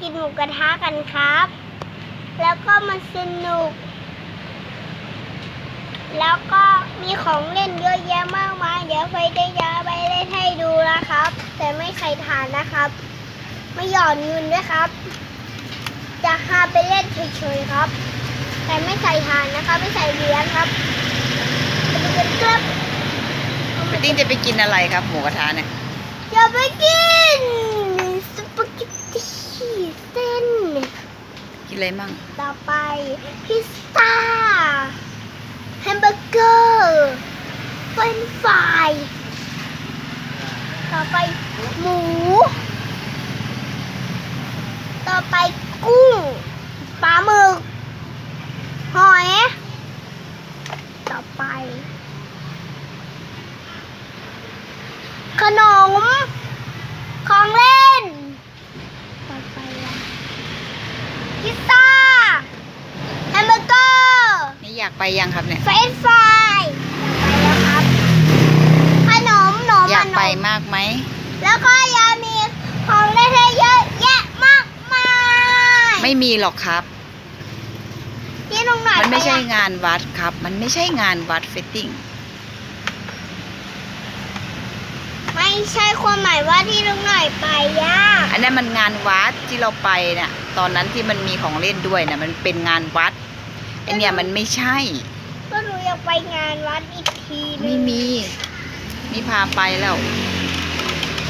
กินหมูกระทะกันครับ แล้วก็มันสนุก แล้วก็มีของเล่นเยอะแยะมากมาย เดี๋ยวไฟได้ยาไปเล่นให้ดูนะครับ แต่ไม่ใส่ฐานนะครับ ไม่หย่อนเงินด้วยครับ จะพาไปเล่นเฉยๆครับ แต่ไม่ใส่ฐานนะครับไม่ใส่เหรียญครับไปดูกันครับไปติ้งจะไปกินอะไรครับ หมูกระทะเนี่ย อย่าไปกินสปาเกตตี้เส้น กินอะไรมั่ง ต่อไปพิซซ่าแฮมเบอร์เกอร์เฟรนฟรายต่อไปหมู ต่อไปกุ้งปลาหมึกหอย ต่อไป ขนม ของเล่น ต่อไปอะพิซซ่าแฮมเบอร์เกอร์ นี่อยาก ไปยังครับเนี่ย เฟรนช์ฟรายอยากไปแล้วครับขนมหนมอยากไปขนมมากไหม แล้วก็ยังมีของเล่นให้เยอะแยะมากมายไม่มีหรอกครับที่ลุงหน่อยมันไม่ใช่ปอะงานวัดครับ มันไม่ใช่งานวัดเฟตติ้ง ไม่ใช่ความหมายว่าที่ลุงหน่อยไปย่าอันนั้นมันงานวัดที่เราไปเนี่ยตอนนั้นที่มันมีของเล่นด้วยนะมันเป็นงานวัด ไอเนี่ยมันไม่ใช่ ก็หนูอยากไปงานวัดอีกทีนึงไม่มีนี่พาไปแล้ว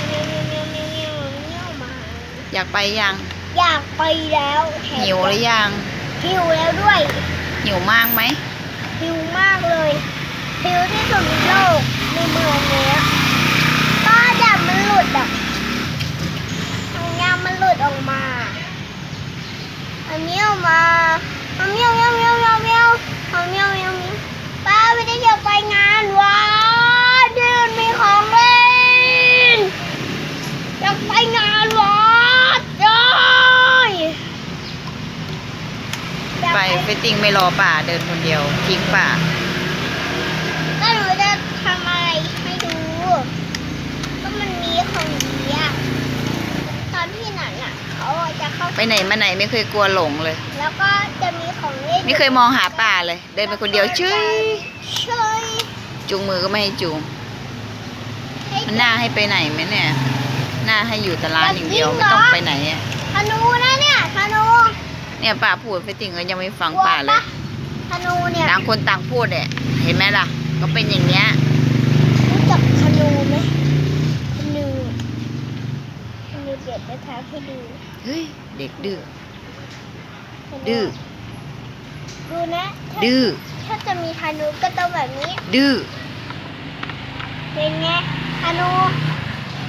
เมียวเมียวเมียวเมียวเมียวเมียวมา อยากไปยังอยากไปแล้วแถมหิวหรือยังหิวแล้วด้วย หิวมากไหมหิวมากเลยหิวที่สุดในโลกในเมืองเนี้ยก็ดับมันหลุดอะทางยางมันหลุดออกมา อันนี้ออกมา เอาเมียวเมียวเมียวป้าไม่ได้อยากไปงานวัดที่มันมีของเล่นอยากไปงานวัดเลยอยไปเฟตติ้งไม่รอป่าเดินคนเดียวทิ้งป่า ก็หนูจะทำอะไรให้ดู ก็มันมีของดีอะตอนที่ไหนอะ เขาจะเข้า ไปไหนมาไหนไม่เคยกลัวหลงเลย แล้วก็จะมีของเล่นไม่เคยมองหาป่าเลย เดินไปคนเดียวชื่อใช่จูงมือก็ไม่ให้จูงให้มันหน้าให้ไปไหนไหมเนี่ย หน้าให้อยู่แต่ร้านอย่างเดียวไม่ต้องไปไหนอะธนูนะเนี่ยธนูเนี่ยป่าพูดเฟตติ้งก็ยังไม่ฟังป่าเลยธนูเนี่ยต่างคนต่างพูดเนี่ยเห็นไหมล่ะ ก็เป็นอย่างเนี้ยรู้จักธนูไหมธนูธนูเดี๋ยวจะทำให้ดู เฮ้ย เด็กดื้อธนูดื้อ ดูนะถ้าดื้อ ถ้าจะมีธนูก็ต้องแบบนี้ ดื้อ เป็นไงธนู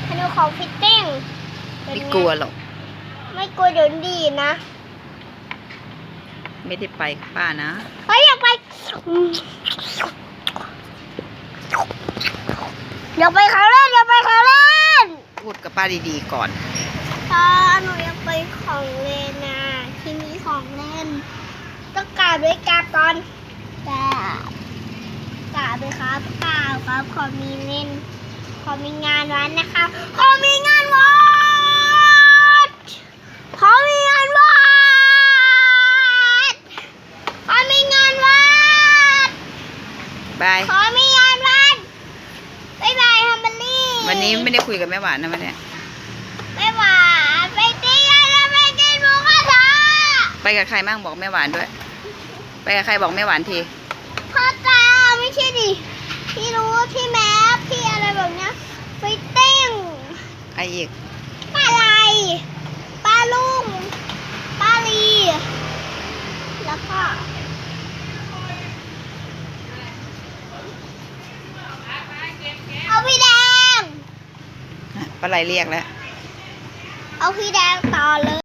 ธนูของฟิตติ้งเป็นไม่ไงกลัวหรอก ไม่กลัวโดนดีดนะ ไม่ได้ไปกับป้านะ เฮ้ยอยากไปอยากไปเขาเล่นอยากไปเขาเล่นพูดกับป้าดีๆก่อน ตาหนูอยากไปของเล่นนะที่มีของเล่นต้องกราบด้วยกราบก่อนกราบกราบเลยครับกราบครับขอมีเล่น ขอมีงานวันนะครับขอมีงานวัดขอมีงานวัดขอมีงานวัดบายขอมีงานวัดบ๊ายบายฮัมเบอรี่วันนี้ไม่ได้คุยกับแม่หวานนะวันเนี้ย บ๊ายบาย ไปกับใครบ้างบอกแม่หวานด้วย ไปกับใครบอกแม่หวานที พ่อตาไม่ใช่ดิที่รู้ที่แมพที่อะไรแบบเนี้ยฟิตติ้งใครอีกปลาไหลปลาลุงปลาลีแล้วก็เอาพี่แดง ปลาไหลเรียกแล้ว เอาพี่แดงต่อเลย